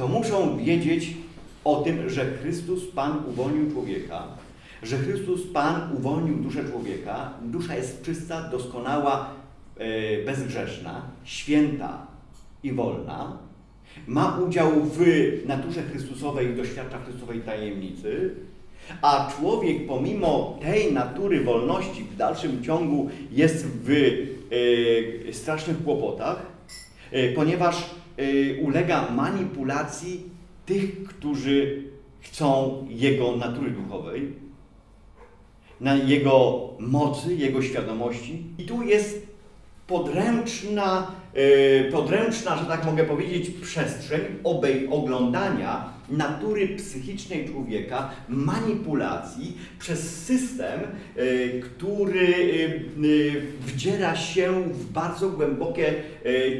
to muszą wiedzieć o tym, że Chrystus Pan uwolnił człowieka, że Chrystus Pan uwolnił duszę człowieka. Dusza jest czysta, doskonała, e, bezgrzeszna, święta i wolna. Ma udział w naturze Chrystusowej i doświadcza Chrystusowej tajemnicy. A człowiek pomimo tej natury wolności w dalszym ciągu jest w e, strasznych kłopotach, e, ponieważ ulega manipulacji tych, którzy chcą jego natury duchowej, na jego mocy, jego świadomości. I tu jest podręczna, podręczna, że tak mogę powiedzieć, przestrzeń obej oglądania natury psychicznej człowieka, manipulacji przez system, e, który e, wdziera się w bardzo głębokie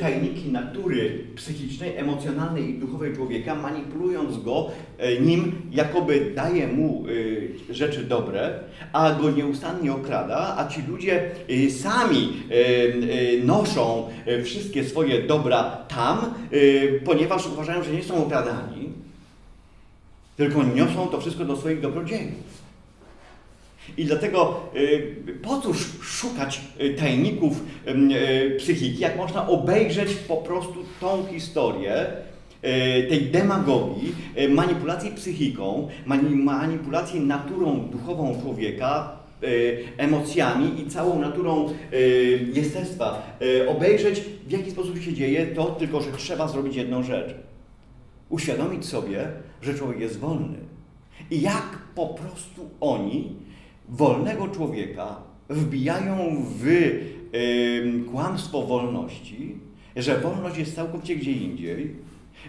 tajniki natury psychicznej, emocjonalnej i duchowej człowieka, manipulując go nim, jakoby daje mu rzeczy dobre, a go nieustannie okrada, a ci ludzie sami noszą e, wszystkie swoje dobra tam, e, ponieważ uważają, że nie są okradani, tylko niosą to wszystko do swoich dobrodziejów. I dlatego y, po cóż szukać y, tajników y, psychiki, jak można obejrzeć po prostu tą historię y, tej demagogii, y, manipulacji psychiką, mani- manipulacji naturą duchową człowieka, y, emocjami i całą naturą y, jestestwa. Y, Obejrzeć, w jaki sposób się dzieje, to tylko, że trzeba zrobić jedną rzecz. Uświadomić sobie, że człowiek jest wolny. I jak po prostu oni wolnego człowieka wbijają w kłamstwo wolności, że wolność jest całkowicie gdzie indziej,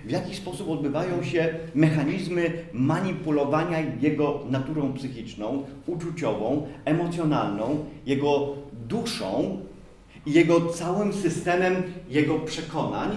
w jaki sposób odbywają się mechanizmy manipulowania jego naturą psychiczną, uczuciową, emocjonalną, jego duszą i jego całym systemem jego przekonań,